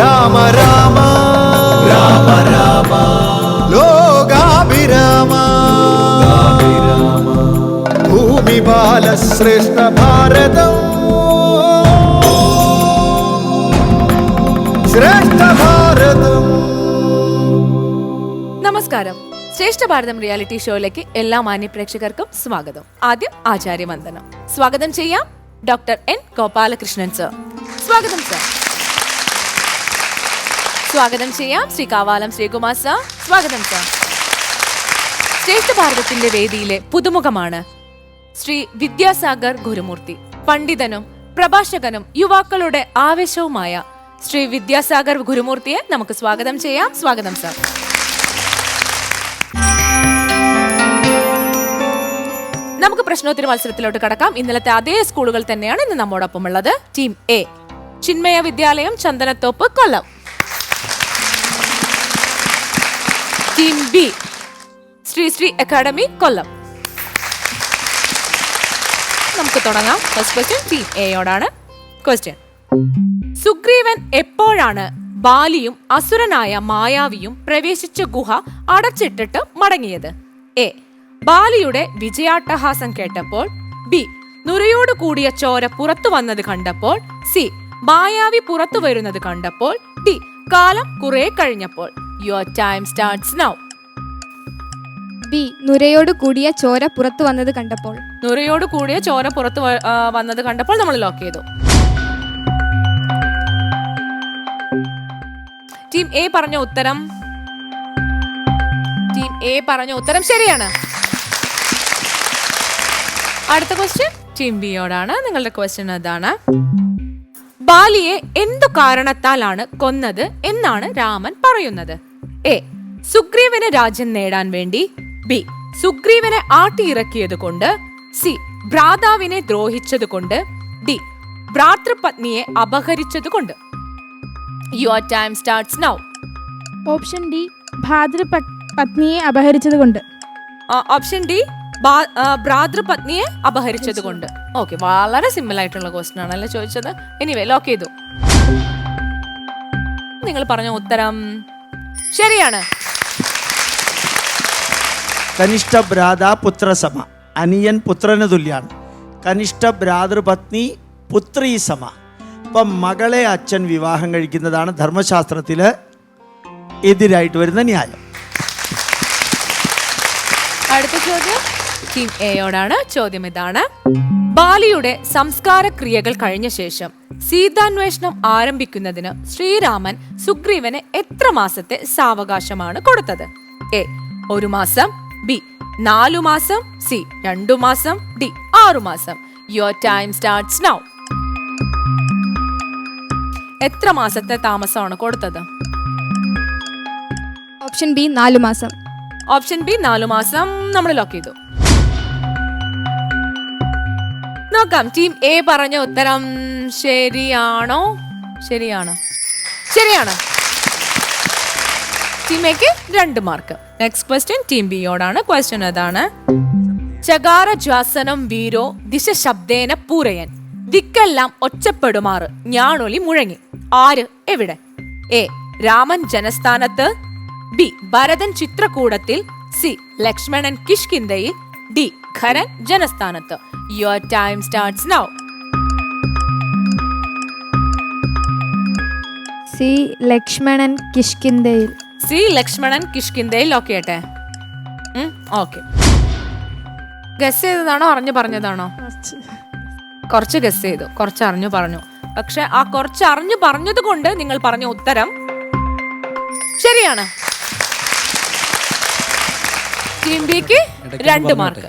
രാമ രാമ രാമ രാമ ലോകാഭിരാമ ഭൂമി ബാലശ്രേഷ്ഠ ഭാരതം ശ്രേഷ്ഠ ഭാരതം നമസ്കാരം ശ്രേഷ്ഠ ഭാരതം റിയാലിറ്റി ഷോയിലേക്ക് എല്ലാ മാന്യ പ്രേക്ഷകർക്കും സ്വാഗതം ആദ്യം ആചാര്യവന്ദനം സ്വാഗതം ചെയ്യാം ഡോക്ടർ എൻ ഗോപാലകൃഷ്ണൻ സർ സ്വാഗതം സർ സ്വാഗതം ചെയ്യാം. ശ്രീ കാവാലം ശ്രീകുമാർ സാർ. സ്വാഗതം സാർ. ശ്രേഷ്ഠ ഭാരതത്തിന്റെ വേദിയിലെ പുതുമുഖമാണ് ശ്രീ വിദ്യാസാഗർ ഗുരുമൂർത്തി. പണ്ഡിതനും പ്രഭാഷകനും യുവാക്കളുടെ ആവേശവുമായ ശ്രീ വിദ്യാസാഗർ ഗുരുമൂർത്തിയെ നമുക്ക് സ്വാഗതം ചെയ്യാം. സ്വാഗതം സാർ. നമുക്ക് പ്രശ്നോത്തര മത്സരത്തിലോട്ട് കടക്കാം. ഇന്നലത്തെ അതേ സ്കൂളുകൾ തന്നെയാണ് ഇന്ന് നമ്മോടൊപ്പം ഉള്ളത് team A Chinmaya Vidyalayam Chandanathoppu Kollam. Team B. Sreesree Sree academy Kollam. നമുക്ക് തുടങ്ങാം. ഫസ്റ്റ് ക്വസ്റ്റ്യൻ ടീം എയോടാണ് ക്വസ്റ്റ്യൻ സുഗ്രീവൻ എപ്പോഴാണ് ബാലിയും അസുരനായ മായാവിയും പ്രവേശിച്ച ഗുഹ അടച്ചിട്ടിട്ട് മടങ്ങിയത്? എ ബാലിയുടെ വിജയാട്ടഹാസം കേട്ടപ്പോൾ. ബി നുരയോട് കൂടിയ ചോര പുറത്തു വന്നത് കണ്ടപ്പോൾ. സി മായാവി പുറത്തു വരുന്നത് കണ്ടപ്പോൾ. ഡി കാലം കുറെ കഴിഞ്ഞപ്പോൾ. Your time starts now B നുരയോട് കൂടിയ ചോര പുറത്തു വന്നത് കണ്ടപ്പോൾ. നുരയോട് കൂടിയ ചോര പുറത്തു വ- ആ, വന്നത് കണ്ടപ്പോൾ നമ്മൾ ലോക്ക് ചെയ്തു. ടീം എ പറഞ്ഞ ഉത്തരം? ടീം എ പറഞ്ഞ ഉത്തരം ശരിയാണ്. അടുത്ത ക്വസ്റ്റ്യൻ ടീം ബിയോടാണ് നിങ്ങളുടെ ക്വസ്റ്റ്യൻ അതാണ്. ബാലിയെ എന്തു കാരണത്താലാണ് കൊന്നത് എന്നാണ് രാമൻ പറയുന്നത്. എ. സുഗ്രീവന് രാജ്യം നേടാൻ വേണ്ടി. ബി. സുഗ്രീവനെ ആട്ടിയിറക്കിയത് കൊണ്ട് സി. ഭ്രാതാവിനെ ദ്രോഹിച്ചത് കൊണ്ട് ഡി. ഭ്രാതൃപത്നിയെ അപഹരിച്ചത് കൊണ്ട് your time starts now. Option D. ഭ്രാതൃപത്നിയെ അപഹരിച്ചത് കൊണ്ട് ഓപ്ഷൻ ഡി. ഭ്രാതൃപത്നിയെ അപഹരിച്ചത് കൊണ്ട് ഓക്കെ വളരെ സിമ്പിൾ ആയിട്ടുള്ള ക്വസ്റ്റൻ ആണല്ലേ ചോദിച്ചത്. എനിവേ ലോക്ക് ചെയ്തു. നിങ്ങൾ പറഞ്ഞ ഉത്തരം ശരിയാണ്. കനിഷ്ഠ ഭ്രാത പുത്രസമ. അനിയൻ പുത്രന് തുല്യാണ്. കനിഷ്ഠ ഭ്രാതൃപത്നി പുത്രീ സമ. അപ്പം മകളെ അച്ഛൻ വിവാഹം കഴിക്കുന്നതാണ് ധർമ്മശാസ്ത്രത്തിൽ എതിരായിട്ട് വരുന്ന ന്യായം. അടുത്ത ചോദ്യം. ടീം എയോടാണ് ചോദ്യം ഇതാണ്. ബാലിയുടെ സംസ്കാര ക്രിയകൾ കഴിഞ്ഞ ശേഷം സീതാന്വേഷണം ആരംഭിക്കുന്നതിന് ശ്രീരാമൻ സുഗ്രീവന് എത്ര മാസത്തെ സാവകാശമാണ് കൊടുത്തത്? എ ഒരു മാസം ബി നാലു മാസം സി രണ്ടു മാസം ഡി ആറു മാസം. യുവർ ടൈം സ്റ്റാർട്ട്സ് നൗ എത്ര മാസത്തെ താമസമാണ് കൊടുത്തത്? ഓപ്ഷൻ ബി നാലു മാസം. ഓപ്ഷൻ ബി നാലു മാസം നമ്മൾ ലോക്ക് ചെയ്തു. നോക്കാം. ടീം എ പറഞ്ഞ ഉത്തരം ശരിയാണോ? ശരിയാണോ? ശരിയാണ്. ടീം എക്ക് രണ്ട് മാർക്ക്. നെക്സ്റ്റ് ക്വസ്റ്റ്യൻ ടീം ബിയോടാണ്. ക്വസ്റ്റ്യൻ അതാണ് ചകാര ജ്വാസനം വീരോ ദിശ ശബ്ദേന പൂരയൻ. ദിക്കെല്ലാം ഒച്ചപ്പെടുമാറ് ഞാണൊലി മുഴങ്ങി. ആര്? എവിടെ? എ. രാമൻ ജനസ്ഥാനത്ത്. ബി. ഭരതൻ ചിത്രകൂടത്തിൽ. സി. ലക്ഷ്മണൻ കിഷ്കിന്തയിൽ ഡി. ഖരൻ ജനസ്ഥാനത്ത്. Your time starts now. C Lakshmanan കിഷ്കിന്തയിൽ C Lakshmanan കിഷ്കിന്തയിൽ ലോക്ക് ചെയ്യട്ടെ ഓക്കെ. ഗസ് ചെയ്തതാണോ? അറിഞ്ഞു പറഞ്ഞതാണോ? കുറച്ച് ഗസ് ചെയ്തു. കുറച്ച് അറിഞ്ഞു പറഞ്ഞു. പക്ഷെ ആ കുറച്ച് അറിഞ്ഞു പറഞ്ഞത് കൊണ്ട് നിങ്ങൾ പറഞ്ഞ ഉത്തരം ശരിയാണ്. ടീം ബിക്ക് രണ്ട് മാർക്ക്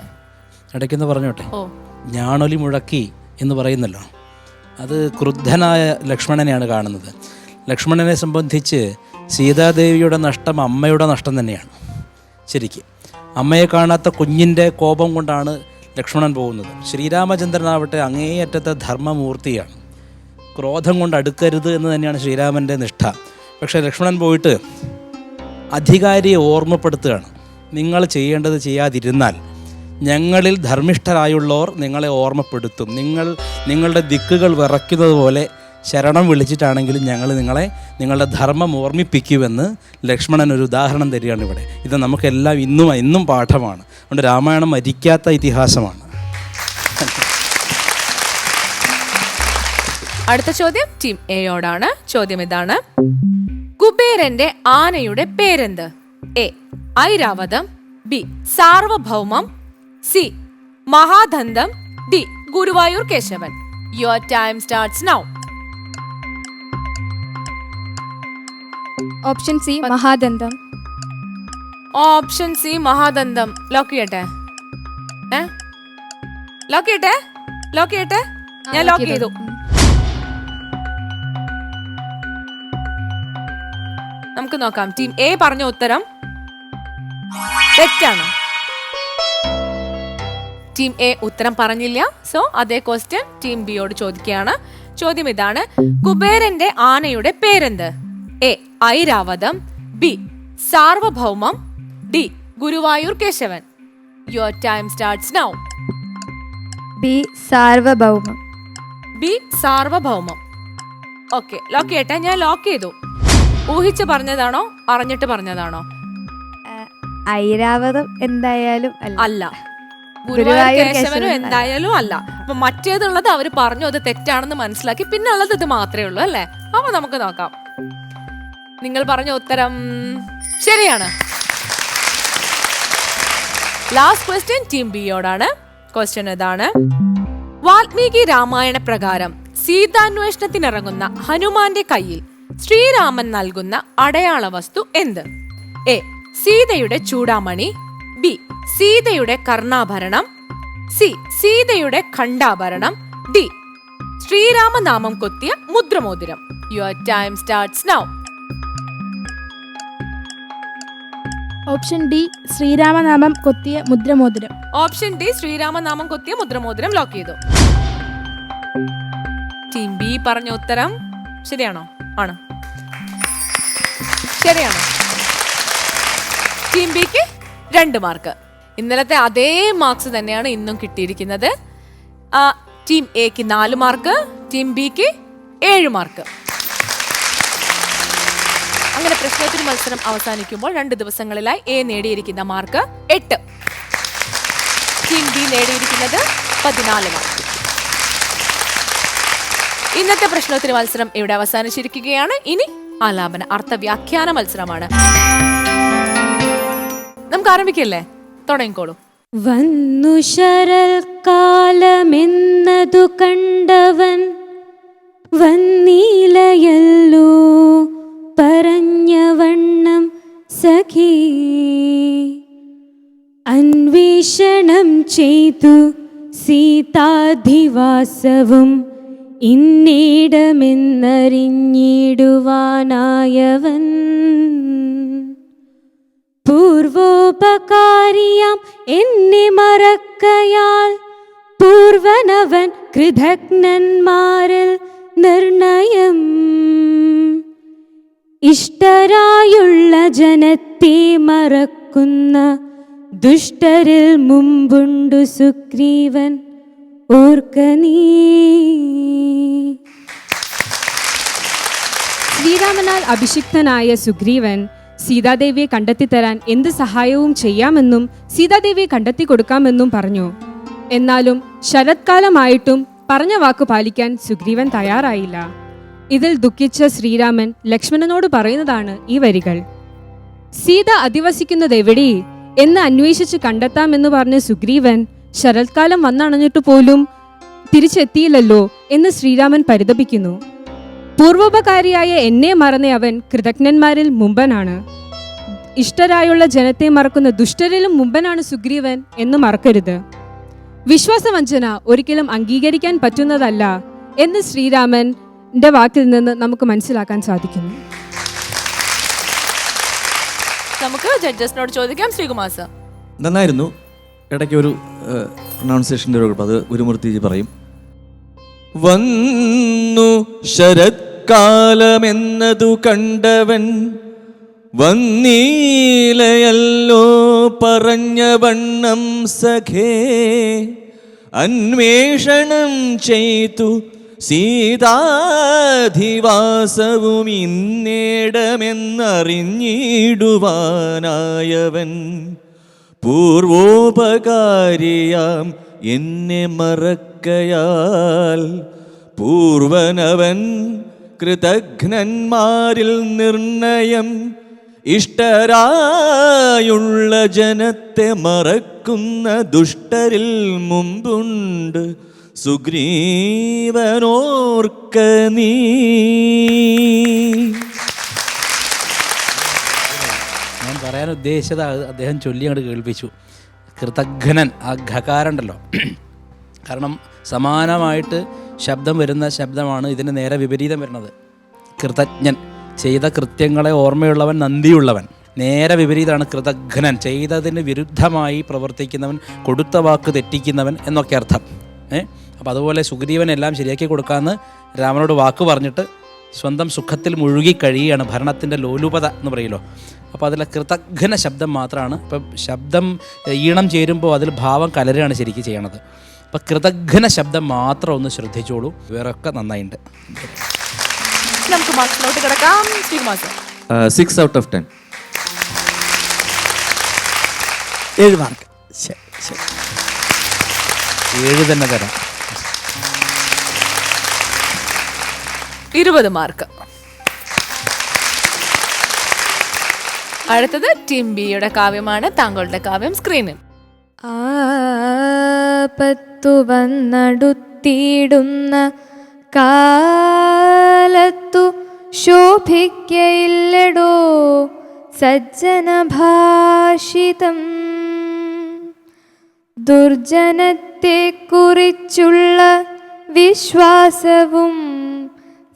ഇടയ്ക്കൊന്ന് പറഞ്ഞോട്ടെ. ഓ. ഞാണൊലി മുഴക്കി എന്ന് പറയുന്നല്ലോ. അത് ക്രുദ്ധനായ ലക്ഷ്മണനെയാണ് കാണുന്നത്. ലക്ഷ്മണനെ സംബന്ധിച്ച് സീതാദേവിയുടെ നഷ്ടം അമ്മയുടെ നഷ്ടം തന്നെയാണ്. ശരിക്ക്. അമ്മയെ കാണാത്ത കുഞ്ഞിന്റെ കോപം കൊണ്ടാണ് ലക്ഷ്മണൻ പോകുന്നത്. ശ്രീരാമചന്ദ്രനാവട്ടെ അങ്ങേയറ്റത്തെ ധർമ്മമൂർത്തിയാണ്. ക്രോധം കൊണ്ട് അടുക്കരുത് എന്ന് തന്നെയാണ് ശ്രീരാമന്റെ നിഷ്ഠ. പക്ഷേ ലക്ഷ്മണൻ പോയിട്ട് അധികാരിയെ ഓർമ്മപ്പെടുത്തുകയാണ്. നിങ്ങൾ ചെയ്യേണ്ടത് ചെയ്യാതിരുന്നാൽ ഞങ്ങളിൽ ധർമ്മിഷ്ഠരായുള്ളവർ നിങ്ങളെ ഓർമ്മപ്പെടുത്തും. നിങ്ങൾ നിങ്ങളുടെ ദിക്കുകൾ വിറയ്ക്കുന്നത് പോലെ ശരണം വിളിച്ചിട്ടാണെങ്കിലും ഞങ്ങൾ നിങ്ങളെ നിങ്ങളുടെ ധർമ്മം ഓർമ്മിപ്പിക്കുമെന്ന് ലക്ഷ്മണൻ ഒരു ഉദാഹരണം തരികയാണ് ഇവിടെ. ഇത് നമുക്കെല്ലാം ഇന്നും ഇന്നും പാഠമാണ്. അതുകൊണ്ട് രാമായണം മരിക്കാത്ത ഇതിഹാസമാണ്. അടുത്ത ചോദ്യം ടീം എയോടാണ്. ചോദ്യം ഇതാണ്. കുബേരന്റെ ആനയുടെ പേരെന്ത്? A. Airavatham B. Sarvabhaumam C. Mahadantham D. Guruvayur Kesavan. Your time starts now option C Mahadantham option C Mahadantham lock ചെയ്യട്ടെ? ഏ? ലോക്ക് ചെയ്യട്ടെ? ലോക്ക് ചെയ്യട്ടെ? ഞാൻ ലോക്ക് ചെയ്തു. നമുക്ക് നോക്കാം. ടീം എ പറഞ്ഞ ഉത്തരം തെറ്റാണ്. ടീം എ ഉത്തരം പറഞ്ഞില്ല. സോ അതേ ക്വസ്റ്റ്യൻ ടീം ബിയോട് ചോദിക്കുകയാണ്. ചോദ്യം ഇതാണ് കുബേരന്റെ ആനയുടെ പേരെന്ത്? A Airavatham B Sarvabhaumam D Guruvayur Kesavan. Your time starts now B Sarvabhaumam. B Sarvabhaumam. Okay lock ചെയ്യട്ടെ ഞാൻ ലോക്ക് ചെയ്തു. ഊഹിച്ച് പറഞ്ഞതാണോ അറിഞ്ഞിട്ട് പറഞ്ഞതാണോ? ഐരാവതം എന്തായാലും അല്ല. അല്ല. ഗുരുവായൂർ കേശവനും എന്തായാലും അല്ല. അപ്പൊ മറ്റേതുള്ളത് അവർ പറഞ്ഞു അത് തെറ്റാണെന്ന് മനസ്സിലാക്കി. പിന്നെ ഉള്ളത് ഇത് മാത്രമേ ഉള്ളൂ അല്ലേ? അപ്പൊ നമുക്ക് നോക്കാം. നിങ്ങൾ പറഞ്ഞ ഉത്തരം ശരിയാണ്. ലാസ്റ്റ് ക്വസ്റ്റ്യൻ ടീം ബിയോടാണ് ക്വസ്റ്റ്യൻ ഇതാണ്. വാൽമീകി രാമായണ പ്രകാരം സീതാന്വേഷണത്തിനിറങ്ങുന്ന ഹനുമാന്റെ കയ്യിൽ ശ്രീരാമൻ നൽകുന്ന അടയാള വസ്തു എന്ത്? എ സീതയുടെ ചൂടാമണി. ബി സീതയുടെ കർണാഭരണം. സി സീതയുടെ ഖണ്ഡാഭരണം. ഡി ശ്രീരാമനാമം കൊത്തിയ മുദ്രമോതിരം. Your time starts now option D ശ്രീരാമനാമം കൊത്തിയ മുദ്രമോതിരം. ഓപ്ഷൻ ഡി ശ്രീരാമനാമം കൊത്തിയ മുദ്രമോതിരം ലോക്ക് ചെയ്തു. ടീം ബി പറഞ്ഞ ഉത്തരം ശരിയാണോ? ആണ്. ശരിയാണോ? ടീം ബിക്ക് രണ്ട് മാർക്ക്. ഇന്നലത്തെ അതേ മാർക്സ് തന്നെയാണ് ഇന്നും കിട്ടിയിരിക്കുന്നത്. ടീം എക്ക് നാല് മാർക്ക് ടീം ബിക്ക് ഏഴ് മാർക്ക് അങ്ങനെ പ്രശ്നത്തിന് മത്സരം അവസാനിക്കുമ്പോൾ രണ്ട് ദിവസങ്ങളിലായി എ നേടിയിരിക്കുന്ന മാർക്ക് എട്ട്. ടീം ബി നേടിയിരിക്കുന്നത് പതിനാല് മാർക്ക് ഇന്നത്തെ പ്രശ്നത്തിന് മത്സരം ഇവിടെ അവസാനിച്ചിരിക്കുകയാണ്. ഇനി ആലാപന അർത്ഥവ്യാഖ്യാന മത്സരമാണ്. നമുക്ക് ആരംഭിക്കല്ലേ? തുടങ്ങിക്കോളൂ. വന്നു ശരൽ ശരൽക്കാലമെന്നതു കണ്ടവൻ വന്നീലയല്ലോ പറഞ്ഞവണ്ണം സഖി. അന്വേഷണം ചെയ്തു സീതാധിവാസവും ഇന്നിടമെന്നറിഞ്ഞിടുവാനായവൻ. പൂർവോപകാരിയാം എന്നെ മറക്കയാൽ. പൂർവനവൻ കൃതജ്ഞന്മാരിൽ നിർണയം. ഇഷ്ടരായുള്ള ജനത്തെ മറക്കുന്ന ദുഷ്ടരിൽ മുമ്പുണ്ടു സുഗ്രീവൻ. ശ്രീരാമനാൽ അഭിഷിക്തനായ സുഗ്രീവൻ സീതാദേവിയെ കണ്ടെത്തിത്തരാൻ എന്ത് സഹായവും ചെയ്യാമെന്നും സീതാദേവിയെ കണ്ടെത്തി കൊടുക്കാമെന്നും പറഞ്ഞു. എന്നാലും ശരത്കാലമായിട്ടും പറഞ്ഞ വാക്ക് പാലിക്കാൻ സുഗ്രീവൻ തയ്യാറായില്ല. ഇതിൽ ദുഃഖിച്ച ശ്രീരാമൻ ലക്ഷ്മണനോട് പറയുന്നതാണ് ഈ വരികൾ. സീത അധിവസിക്കുന്നത് എവിടെ എന്ന് അന്വേഷിച്ച് കണ്ടെത്താമെന്ന് പറഞ്ഞ സുഗ്രീവൻ ശരത്കാലം വന്നണഞ്ഞിട്ട് പോലും തിരിച്ചെത്തിയില്ലല്ലോ എന്ന് ശ്രീരാമൻ പരിതപിക്കുന്നു. പൂർവോപകാരിയായ എന്നെ മറന്ന അവൻ കൃതജ്ഞന്മാരിൽ മുമ്പനാണ്. ഇഷ്ടരായുള്ള ജനത്തെ മറക്കുന്ന ദുഷ്ടരിലും മുമ്പനാണ് സുഗ്രീവൻ എന്ന് മറക്കരുത്. വിശ്വാസവഞ്ചന ഒരിക്കലും അംഗീകരിക്കാൻ പറ്റുന്നതല്ല എന്ന് ശ്രീരാമന്റെ വാക്കിൽ നിന്ന് നമുക്ക് മനസ്സിലാക്കാൻ സാധിക്കുന്നു. നമുക്ക് ജഡ്ജസിനോട് ചോദിക്കാം ശ്രീകുമാർ സർ. നന്നായിരുന്നു. ഇടയ്ക്ക് ഒരു പ്രൊണൗൺസിയേഷന്റെ ഒരു കുഴപ്പം. അത് ഗുരുമൂർത്തിജി പറയും. വന്നു ശരത്കാലമെന്നതു കണ്ടവൻ വന്നീലയല്ലോ പറഞ്ഞ വണ്ണം സഖേ. അന്വേഷണം ചെയ്തു സീതാധിവാസവും ഇന്നേടമെന്നറിഞ്ഞിടുവാനായവൻ. പൂർവോപകാരിയാം എന്നെ മറക്കയാൽ. പൂർവനവൻ കൃതഘ്നന്മാരിൽ നിർണയം. ഇഷ്ടരായുള്ള ജനത്തെ മറക്കുന്ന ദുഷ്ടരിൽ മുമ്പുണ്ട്. സുഗ്രീവനോർക്ക നീ. ഞാൻ പറയാൻ ഉദ്ദേശിച്ചത് അദ്ദേഹം ചൊല്ലി അങ്ങോട്ട് കേൾപ്പിച്ചു. കൃതഘ്നൻ ആ ഘകാരുണ്ടല്ലോ. കാരണം സമാനമായിട്ട് ശബ്ദം വരുന്ന ശബ്ദമാണ് ഇതിന് നേരെ വിപരീതം വരുന്നത്. കൃതജ്ഞൻ. ചെയ്ത കൃത്യങ്ങളെ ഓർമ്മയുള്ളവൻ നന്ദിയുള്ളവൻ. നേരെ വിപരീതമാണ് കൃതഘ്നൻ ചെയ്തതിന് വിരുദ്ധമായി പ്രവർത്തിക്കുന്നവൻ കൊടുത്ത വാക്ക് തെറ്റിക്കുന്നവൻ എന്നൊക്കെ അർത്ഥം. ഏ? അപ്പോൾ അതുപോലെ സുഗ്രീവൻ എല്ലാം ശരിയാക്കി കൊടുക്കാമെന്ന് രാമനോട് വാക്ക് പറഞ്ഞിട്ട് സ്വന്തം സുഖത്തിൽ മുഴുകി കഴിയുകയാണ്. ഭരണത്തിന്റെ ലോലുപത എന്ന് പറയുമല്ലോ അപ്പോൾ അതിലെ കൃതഘ്ന ശബ്ദം മാത്രമാണ് ഇപ്പം ശബ്ദം ഈണം ചേരുമ്പോൾ അതിൽ ഭാവം കലരുകയാണ് ശരിക്കും ചെയ്യണത്. അപ്പോൾ കൃതഘ്ന ശബ്ദം മാത്രം ഒന്ന് ശ്രദ്ധിച്ചോളൂ. വേറൊക്കെ നന്നായിട്ടുണ്ട് നമുക്ക് മാർക്സിലോട്ട് കിടക്കാം. Sreekumar six out of ten ഏഴ് മാർക്ക് ശരി ശരി. ഏഴ് തന്നെ തരാം. ഇരുപത് മാർക്ക് അടുത്തത് ടീം ബിയുടെ കാവ്യമാണ്. താങ്കളുടെ കാവ്യം സ്ക്രീനിൽ ആപത്തു വന്നടുത്തിടുന്ന കാലത്തു ശോഭിക്കയില്ലടോ സജ്ജനഭാഷിതം. ദുർജനത്തെക്കുറിച്ചുള്ള വിശ്വാസവും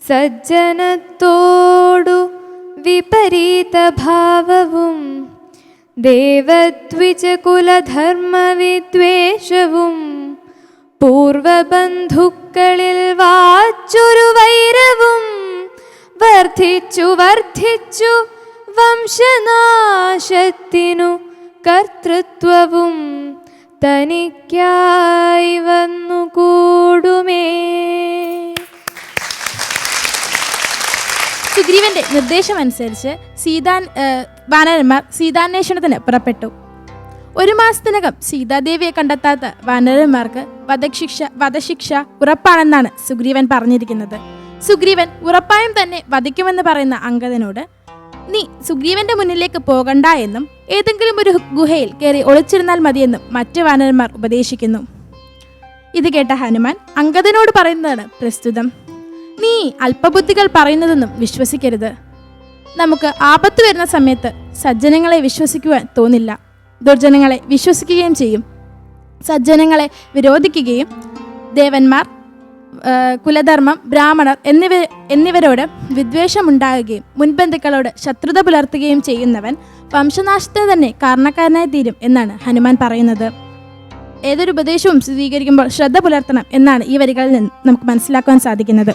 സജ്ജനത്തോടു വിപരീത ഭാവവും ദേവദ്വിജകുലധർമ്മവിദ്വേഷവും പൂർവബന്ധുക്കളിൽ വാച്ചൊരു വൈരവും വർദ്ധിച്ചു വർദ്ധിച്ചു വംശനാശത്തിനു കർത്തൃത്വവും തനിക്കായി വന്നുകൂടുമേ. സുഗ്രീവന്റെ നിർദ്ദേശമനുസരിച്ച് സീതാൻ വാനരന്മാർ സീതാന്വേഷണത്തിന് പുറപ്പെട്ടു. ഒരു മാസത്തിനകം സീതാദേവിയെ കണ്ടെത്താത്ത വാനരന്മാർക്ക് വധശിക്ഷ വധശിക്ഷ ഉറപ്പാണെന്നാണ് സുഗ്രീവൻ പറഞ്ഞിരിക്കുന്നത്. സുഗ്രീവൻ ഉറപ്പായും തന്നെ വധിക്കുമെന്ന് പറയുന്ന അങ്കദനോട് നീ സുഗ്രീവന്റെ മുന്നിലേക്ക് പോകണ്ട എന്നും ഏതെങ്കിലും ഒരു ഗുഹയിൽ കയറി ഒളിച്ചിരുന്നാൽ മതിയെന്നും മറ്റ് വാനരന്മാർ ഉപദേശിക്കുന്നു. ഇത് കേട്ട ഹനുമാൻ അങ്കദനോട് പറയുന്നതാണ് പ്രസ്തുതം. നീ അല്പബുദ്ധികൾ പറയുന്നതെന്നും വിശ്വസിക്കരുത്. നമുക്ക് ആപത്ത് വരുന്ന സമയത്ത് സജ്ജനങ്ങളെ വിശ്വസിക്കുവാൻ തോന്നില്ല. ദുർജനങ്ങളെ വിശ്വസിക്കുകയും ചെയ്യും. സജ്ജനങ്ങളെ വിരോധിക്കുകയും ദേവന്മാർ കുലധർമ്മം ബ്രാഹ്മണർ എന്നിവ എന്നിവരോട് വിദ്വേഷമുണ്ടാകുകയും മുൻബന്ധുക്കളോട് ശത്രുത പുലർത്തുകയും ചെയ്യുന്നവൻ വംശനാശത്തെ തന്നെ കാരണക്കാരനായി തീരും എന്നാണ് ഹനുമാൻ പറയുന്നത്. ഏതൊരു ഉപദേശവും സ്ഥിരീകരിക്കുമ്പോൾ ശ്രദ്ധ പുലർത്തണം എന്നാണ് ഈ വരികളിൽ നിന്ന് നമുക്ക് മനസ്സിലാക്കുവാൻ സാധിക്കുന്നത്.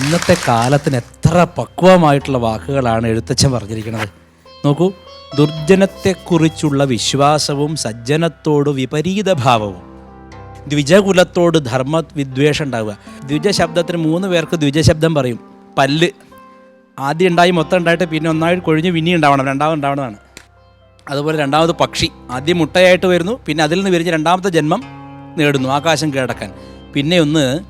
ഇന്നത്തെ കാലത്തിന് എത്ര പക്വമായിട്ടുള്ള വാക്കുകളാണ് എഴുത്തച്ഛൻ പറഞ്ഞിരിക്കുന്നത്. നോക്കൂ ദുർജനത്തെക്കുറിച്ചുള്ള വിശ്വാസവും സജ്ജനത്തോട് വിപരീത ഭാവവും ദ്വിജകുലത്തോട് ധർമ്മ വിദ്വേഷം ഉണ്ടാവുക. ദ്വിജ ശബ്ദത്തിന് മൂന്ന് പേർക്ക് ദ്വിജ ശബ്ദം പറയും. പല്ല്. ആദ്യം ഉണ്ടായി മൊത്തം ഉണ്ടായിട്ട് പിന്നെ ഒന്നായിട്ട് കൊഴിഞ്ഞ് പിന്നെ ഉണ്ടാവണം രണ്ടാമത് ഉണ്ടാവണതാണ്. അതുപോലെ രണ്ടാമത് പക്ഷി. ആദ്യം മുട്ടയായിട്ട് വരുന്നു പിന്നെ അതിൽ നിന്ന് വിരിഞ്ഞ് രണ്ടാമത്തെ ജന്മം നേടുന്നു ആകാശം കീഴടക്കാൻ. പിന്നെ ഒന്ന്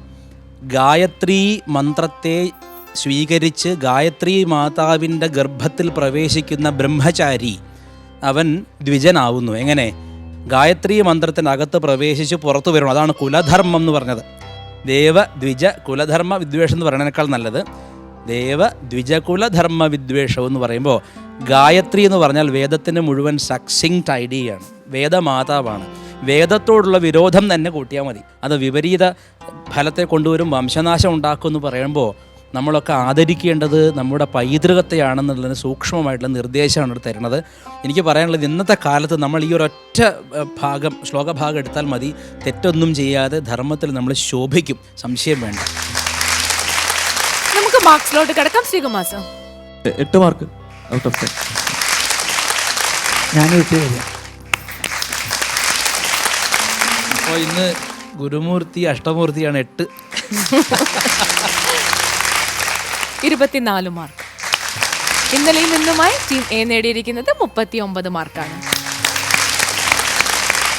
ഗായത്രി മന്ത്രത്തെ സ്വീകരിച്ച് ഗായത്രി മാതാവിന്റെ ഗർഭത്തിൽ പ്രവേശിക്കുന്ന ബ്രഹ്മചാരി അവൻ ദ്വിജനാവുന്നു. എങ്ങനെ? ഗായത്രി മന്ത്രത്തിനകത്ത് പ്രവേശിച്ച് പുറത്തു വരുന്നു. അതാണ് കുലധർമ്മം എന്ന് പറഞ്ഞത്. ദേവ ദ്വിജ കുലധർമ്മ വിദ്വേഷം എന്ന് പറയുന്നതിനേക്കാൾ നല്ലത്. ദേവ ദ്വിജകുല ധർമ്മ വിദ്വേഷം എന്ന് പറയുമ്പോൾ ഗായത്രി എന്ന് പറഞ്ഞാൽ വേദത്തിന്റെ മുഴുവൻ സക്സിങ് ഐഡിയയാണ് വേദമാതാവാണ്. വേദത്തോടുള്ള വിരോധം തന്നെ കൂട്ടിയാൽ മതി. അത് വിപരീത ഫലത്തെ കൊണ്ടുവരും വംശനാശം ഉണ്ടാക്കും എന്ന് പറയുമ്പോൾ നമ്മളൊക്കെ ആദരിക്കേണ്ടത് നമ്മുടെ പൈതൃകത്തെയാണെന്നുള്ളതിന് സൂക്ഷ്മമായിട്ടുള്ള നിർദ്ദേശമാണ് ഇവിടെ തരുന്നത്. എനിക്ക് പറയാനുള്ളത് ഇന്നത്തെ കാലത്ത് നമ്മൾ ഈ ഒരൊറ്റ ഭാഗം ശ്ലോകഭാഗം എടുത്താൽ മതി. തെറ്റൊന്നും ചെയ്യാതെ ധർമ്മത്തിൽ നമ്മൾ ശോഭിക്കും. സംശയം വേണ്ട. മാർക്സിലോട്ട് കിടക്കാം ശ്രീകുമാർ സർ എട്ട് മാർക്ക്. ഔട്ട് ഓഫ് ടെൻ അപ്പോൾ ഇന്ന് ഗുരുമൂർത്തി അഷ്ടമൂർത്തിയാണ് എട്ട്. ഇരുപത്തിനാല് മാർക്ക്. ഇന്നലെയും നിന്നുമായി ടീം എ നേടിയിരിക്കുന്നത് മുപ്പത്തി ഒമ്പത് മാർക്കാണ്.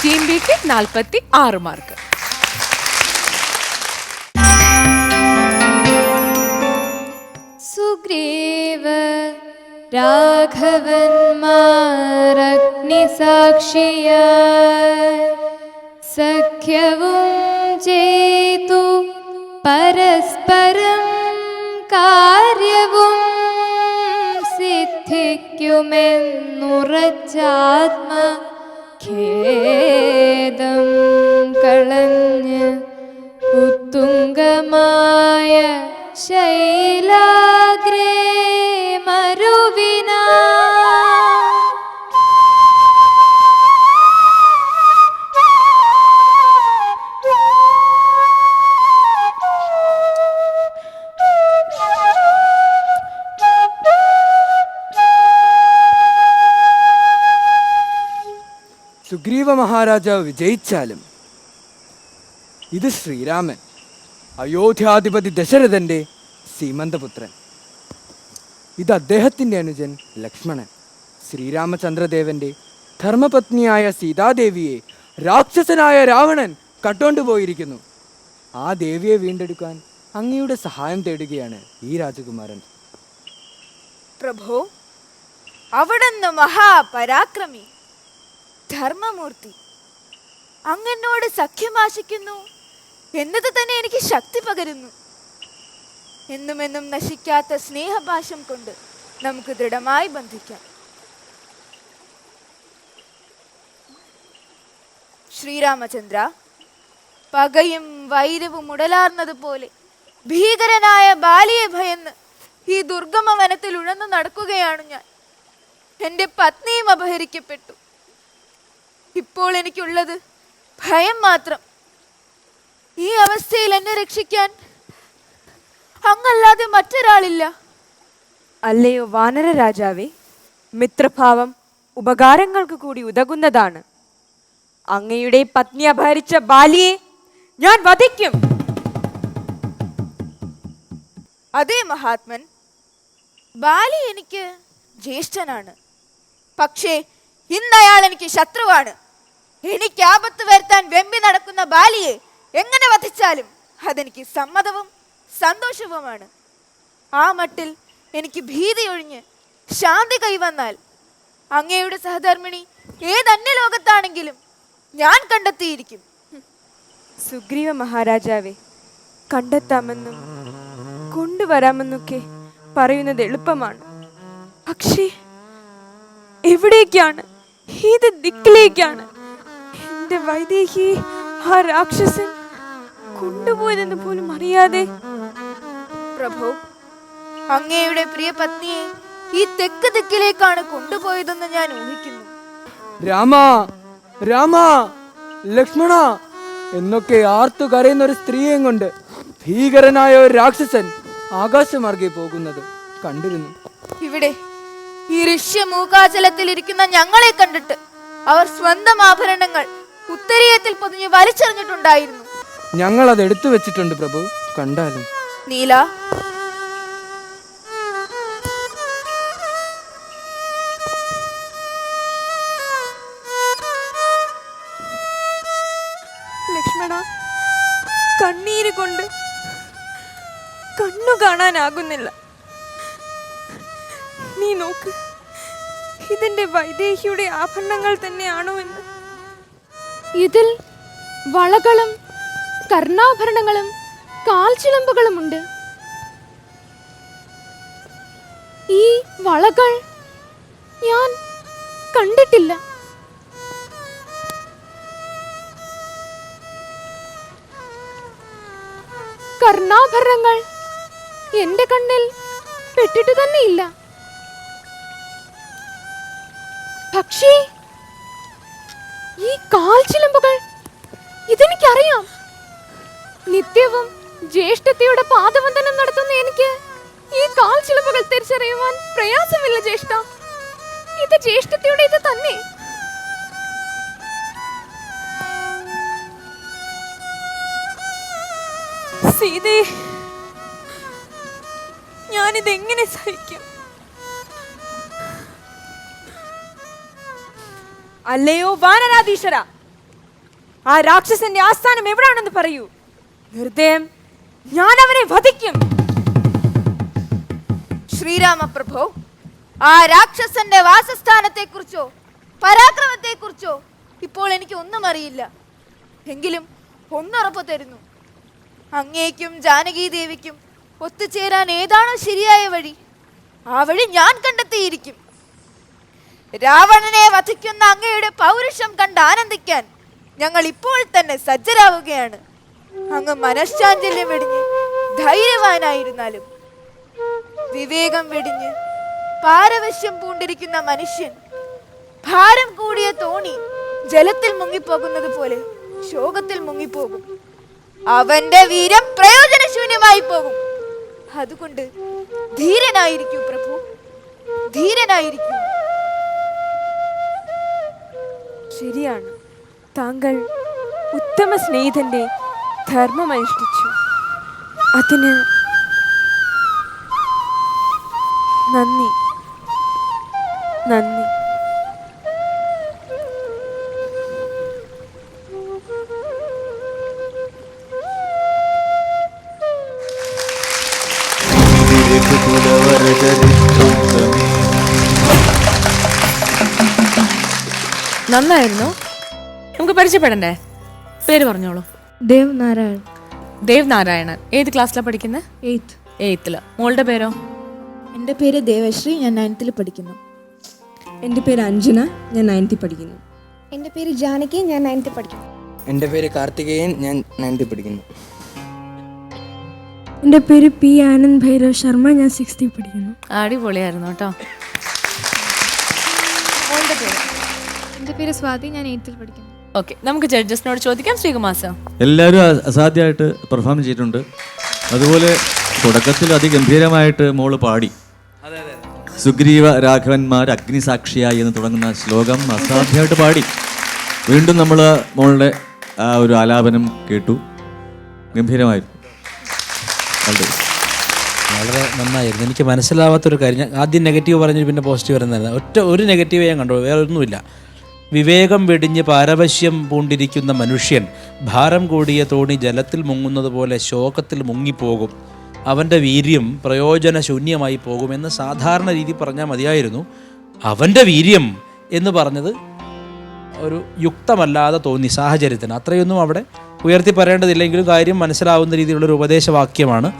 ടീം ബിക്ക് നാൽപ്പത്തി ആറ് മാർക്ക്. സുഗ്രീവ രാഘവന്മാരഗ്നിസാക്ഷിയ സഖ്യവും ചേതു പരസ്പരം കാര്യവും സിദ്ധിക്കുമെന്നുറച്ചാത്മ ഖേദം കളഞ്ഞ് ഉത്തുംഗമായ ശൈലാഗ്രേ മഹാരാജാവ് വിജയിച്ചാലും ഇത് ശ്രീരാമൻ അയോധ്യാധിപതി ദശരഥന്റെ സീമന്തപുത്രൻ. ഇത് അദ്ദേഹത്തിന്റെ അനുജൻ ലക്ഷ്മണൻ. ശ്രീരാമചന്ദ്രദേവന്റെ ധർമ്മപത്നിയായ സീതാദേവിയെ രാക്ഷസനായ രാവണൻ കട്ടോണ്ടുപോയിരിക്കുന്നു ആ ദേവിയെ വീണ്ടെടുക്കാൻ അങ്ങയുടെ സഹായം തേടുകയാണ് ഈ രാജകുമാരൻ. പ്രഭു അവിടുന്ന് മഹാപരാക്രമി. ധർമ്മമൂർത്തി. അങ്ങനോട് സഖ്യമാശിക്കുന്നു എന്നത് തന്നെ എനിക്ക് ശക്തി പകരുന്നു. എന്നുമെന്നും നശിക്കാത്ത സ്നേഹഭാഷം കൊണ്ട് നമുക്ക് ദൃഢമായി ബന്ധിക്കാം. ശ്രീരാമചന്ദ്ര പകയും വൈരവും ഉടലാർന്നതുപോലെ ഭീകരനായ ബാലിയെ ഭയന്ന് ഈ ദുർഗമ വനത്തിൽ ഉഴന്നു നടക്കുകയാണ് ഞാൻ. എന്റെ പത്നിയും അപഹരിക്കപ്പെട്ടു. ഇപ്പോൾ എനിക്കുള്ളത് ഭയം മാത്രം. ഈ അവസ്ഥയിൽ എന്നെ രക്ഷിക്കാൻ അങ്ങല്ലാതെ മറ്റൊരാളില്ല. അല്ലയോ വാനര രാജാവേ? മിത്രഭാവം ഉപകാരങ്ങൾക്ക് കൂടി ഉതകുന്നതാണ്. അങ്ങയുടെ പത്നി അപഹരിച്ച ബാലിയെ ഞാൻ വധിക്കും. അതേ മഹാത്മൻ. ബാലി എനിക്ക് ജ്യേഷ്ഠനാണ്. പക്ഷേ ഇന്ന് അയാൾ എനിക്ക് ശത്രുവാണ്. എനിക്ക് ആപത്ത് വരുത്താൻ വെമ്പി നടക്കുന്ന ബാലിയെ എങ്ങനെ വധിച്ചാലും അതെനിക്ക് സമ്മതവും സന്തോഷവുമാണ്. ആ മട്ടിൽ എനിക്ക് ഭീതി ഒഴിഞ്ഞ് ശാന്തി കൈവന്നാൽ അങ്ങയുടെ സഹധർമ്മിണി ഏതന്യ ലോകത്താണെങ്കിലും ഞാൻ കണ്ടെത്തിയിരിക്കും. സുഗ്രീവ മഹാരാജാവെ കണ്ടെത്താമെന്നും കൊണ്ടുവരാമെന്നൊക്കെ പറയുന്നത് എളുപ്പമാണ്. പക്ഷേ എവിടേക്കാണ്? ഏത് ദിക്കിലേക്കാണ്. എന്റെ വൈദേഹി ആ രാക്ഷസൻ കൊണ്ടുപോയതെന്ന് പോലും അറിയാതെ. പ്രഭു അങ്ങയുടെ പ്രിയ പത്നിയെ ഈ തെക്ക് ദിക്കിലേക്കാണ് കൊണ്ടുപോയതെന്ന് ഞാൻ ഊഹിക്കുന്നു. രാമ രാമ ലക്ഷ്മണ എന്നൊക്കെ ആർത്തു കരയുന്ന ഒരു സ്ത്രീയെയും കൊണ്ട് ഭീകരനായ ഒരു രാക്ഷസൻ ആകാശമാർഗെ പോകുന്നത് കണ്ടിരുന്നു. ഇവിടെ ഈ ഋഷ്യ മൂകാചലത്തിൽ ഇരിക്കുന്ന ഞങ്ങളെ കണ്ടിട്ട് അവർ സ്വന്തം ആഭരണങ്ങൾ ഉത്തരീയത്തിൽ പൊതിഞ്ഞ് വലിച്ചെറിഞ്ഞിട്ടുണ്ടായിരുന്നു. ഞങ്ങൾ അത് എടുത്തു വെച്ചിട്ടുണ്ട് പ്രഭു. കണ്ടാലും. നീല. ലക്ഷ്മണ കണ്ണീര് കൊണ്ട് കണ്ണു കാണാനാകുന്നില്ല. നീ നോക്ക് ഇതിന്റെ വൈദേഹിയുടെ ആഭരണങ്ങൾ തന്നെയാണോ എന്ന്. ഇതിൽ വളകളും കർണാഭരണങ്ങളും കാൽച്ചിലമ്പുകളുമുണ്ട്. ഈ വളകൾ ഞാൻ കണ്ടിട്ടില്ല. കർണാഭരണങ്ങൾ എന്റെ കണ്ണിൽ പെട്ടിട്ടു തന്നെയില്ല. പക്ഷേ ഈ കാൽച്ചിലമ്പുകൾ ഇതെനിക്കറിയാം. നിത്യവും ജ്യേഷ്ഠത്തിയുടെ പാദവന്ദനം നടത്തുന്ന എനിക്ക് ഈ കാൽച്ചിലമ്പുകൾ തിരിച്ചറിയുവാൻ പ്രയാസമില്ല ജ്യേഷ്ഠ. ഇത് ജ്യേഷ്ഠത്തിയുടെ ഇത് തന്നെ. സീതേ ഞാനിതെങ്ങനെ സഹിക്കും? അല്ലയോ വാനരാധീശ്വര ആ രാക്ഷസന്റെ ആസ്ഥാനം എവിടാണെന്ന് പറയൂ. നിർദ്ദയം ഞാൻ അവനെ വധിക്കും. ശ്രീരാമപ്രഭു ആ രാക്ഷസന്റെ വാസസ്ഥാനത്തെക്കുറിച്ചോ പരാക്രമത്തെക്കുറിച്ചോ ഇപ്പോൾ എനിക്ക് ഒന്നും അറിയില്ല. എങ്കിലും ഒന്നുറപ്പ് തരുന്നു. അങ്ങേക്കും ജാനകി ദേവിക്കും ഒത്തുചേരാൻ ഏതാണോ ശരിയായ വഴി ആ വഴി ഞാൻ കണ്ടെത്തിയിരിക്കും. രാവണനെ വധിക്കുന്ന അങ്ങയുടെ പൗരുഷം കണ്ട് ആനന്ദിക്കാൻ ഞങ്ങൾ ഇപ്പോൾ തന്നെ സജ്ജരാവുകയാണ്. അങ്ങ് മനഃശാഞ്ചല്യം വെടിഞ്ഞ് ധൈര്യവാനായിരുന്നാലും വിവേകം വെടിഞ്ഞ് പാരവശ്യം പൂണ്ടിരിക്കുന്ന മനുഷ്യൻ ഭാരം കൂടിയ തോണി ജലത്തിൽ മുങ്ങിപ്പോകുന്നത് പോലെ ശോകത്തിൽ മുങ്ങിപ്പോകും. അവന്റെ വീരം പ്രയോജനശൂന്യമായി പോകും. അതുകൊണ്ട് ധീരനായിരിക്കൂ പ്രഭു. ധീരനായിരിക്കൂ. ശരിയാണ്. താങ്കൾ ഉത്തമ സ്നേഹിതന്റെ ധർമ്മമനുഷ്ഠിച്ചു അതിന് നന്ദി. നന്ദി. നന്നായിരുന്നു. നമുക്ക് പരിചയപ്പെടണ്ടേ? പേര് പറഞ്ഞോളൂ. ദേവ് നാരായൺ ദേവ് നാരായണൻ ഏത് ക്ലാസ്സിലാണ് പഠിക്കുന്നത് എയ്ത്ത്. എയ്ത്തിൽ. മോളുടെ പേരോ? എന്റെ പേര് ദേവശ്രീ ഞാൻ നയൻത്തിൽ പഠിക്കുന്നു. എന്റെ പേര് അഞ്ജന ഞാൻ നയൻത്തിൽ പഠിക്കുന്നു. എന്റെ പേര് ജാനകി ഞാൻ നയൻത്തിൽ പഠിക്കുന്നു. എന്റെ പേര് കാർത്തികേയൻ ഞാൻ നയൻത്തിൽ പഠിക്കുന്നു. എന്റെ പേര് പി ആനന്ദ് ഭൈരവ് ശർമ്മ ഞാൻ സിക്സ്ത്തിൽ പഠിക്കുന്നു. അടിപൊളിയായിരുന്നു കേട്ടോ. മോളുടെ പേര്? എന്റെ പേര് സ്വാതി ഞാൻ എയ്ത്തിൽ പഠിക്കുന്നു. ഓക്കെ നമുക്ക് ജഡ്ജസിനോട് ചോദിക്കാം. ശ്രീകുമാർ സർ എല്ലാവരും അ- അസാധ്യമായിട്ട് പെർഫോം ചെയ്തിട്ടുണ്ട്. അതുപോലെ തുടക്കത്തിൽ അതിഗംഭീരമായിട്ട് മോൾ പാടി. സുഗ്രീവ രാഘവന്മാർ അഗ്നിസാക്ഷിയായി എന്ന് തുടങ്ങുന്ന ശ്ലോകം അസാധ്യമായിട്ട് പാടി. വീണ്ടും നമ്മൾ മോളുടെ ആ ഒരു ആലാപനം കേട്ടു. ഗംഭീരമായിരുന്നു. വളരെ വളരെ നന്നായിരുന്നു. എനിക്ക് മനസ്സിലാവാത്തൊരു കാര്യം. ഞാൻ ആദ്യം നെഗറ്റീവ് പറഞ്ഞു പിന്നെ പോസിറ്റീവ് വരുന്നതായിരുന്നു ഒറ്റ ഒരു നെഗറ്റീവ് ഞാൻ കണ്ടു വേറെ ഒന്നുമില്ല വിവേകം വെടിഞ്ഞ് പാരവശ്യം പൂണ്ടിരിക്കുന്ന മനുഷ്യൻ ഭാരം കൂടിയ തോണി ജലത്തിൽ മുങ്ങുന്നത് പോലെ ശോകത്തിൽ മുങ്ങിപ്പോകും. അവന്റെ വീര്യം പ്രയോജനശൂന്യമായി പോകുമെന്ന് സാധാരണ രീതി പറഞ്ഞാൽ മതിയായിരുന്നു. അവന്റെ വീര്യം എന്ന് പറഞ്ഞത് ഒരു യുക്തമല്ലാതെ തോന്നി സാഹചര്യത്തിന്. അത്രയൊന്നും അവിടെ ഉയർത്തി പറയേണ്ടതില്ലെങ്കിലും കാര്യം മനസ്സിലാവുന്ന രീതിയിലുള്ളൊരു ഉപദേശവാക്യമാണ്.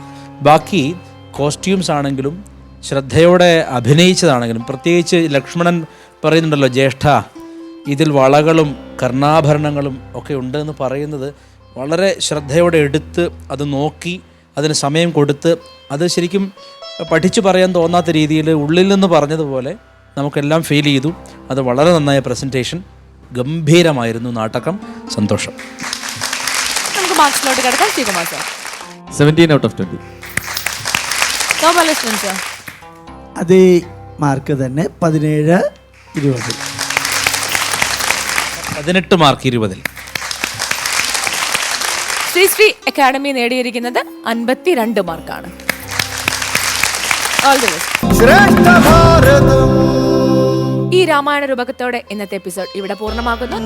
ബാക്കി കോസ്റ്റ്യൂംസ് ആണെങ്കിലും ശ്രദ്ധയോടെ അഭിനയിച്ചതാണെങ്കിലും പ്രത്യേകിച്ച് ലക്ഷ്മണൻ പറയുന്നുണ്ടല്ലോ ജ്യേഷ്ഠ ഇതിൽ വളകളും കർണാഭരണങ്ങളും ഒക്കെ ഉണ്ടെന്ന് പറയുന്നത് വളരെ ശ്രദ്ധയോടെ എടുത്ത് അത് നോക്കി അതിന് സമയം കൊടുത്ത് അത് ശരിക്കും പഠിച്ചു പറയാൻ തോന്നാത്ത രീതിയിൽ ഉള്ളിൽ നിന്ന് പറഞ്ഞതുപോലെ നമുക്കെല്ലാം ഫീൽ ചെയ്തു. അത് വളരെ നന്നായ പ്രസന്റേഷൻ ഗംഭീരമായിരുന്നു നാടകം. സന്തോഷം. നമുക്ക് മാർക്സിലോട്ട് കിടക്കാം. Sreekumar sir. Seventeen out of twenty Gopalakrishnan sir. അതേ മാർക്ക് തന്നെ പതിനേഴ് ഇരുപത്. പതിനെട്ട് മാർക്ക് ഇരുപതിൽ. ശ്രീശ്രീ ശ്രീ അക്കാഡമി നേടിയിരിക്കുന്നത് അൻപത്തിരണ്ട് മാർക്കാണ്. ഓൾ ദി ബെസ്റ്റ് ശ്രേഷ്ഠ ഭാരതം. ഈ രാമായണ രൂപകത്തോടെ ഇന്നത്തെ എപ്പിസോഡ് ഇവിടെ പൂർണമാകുന്നു.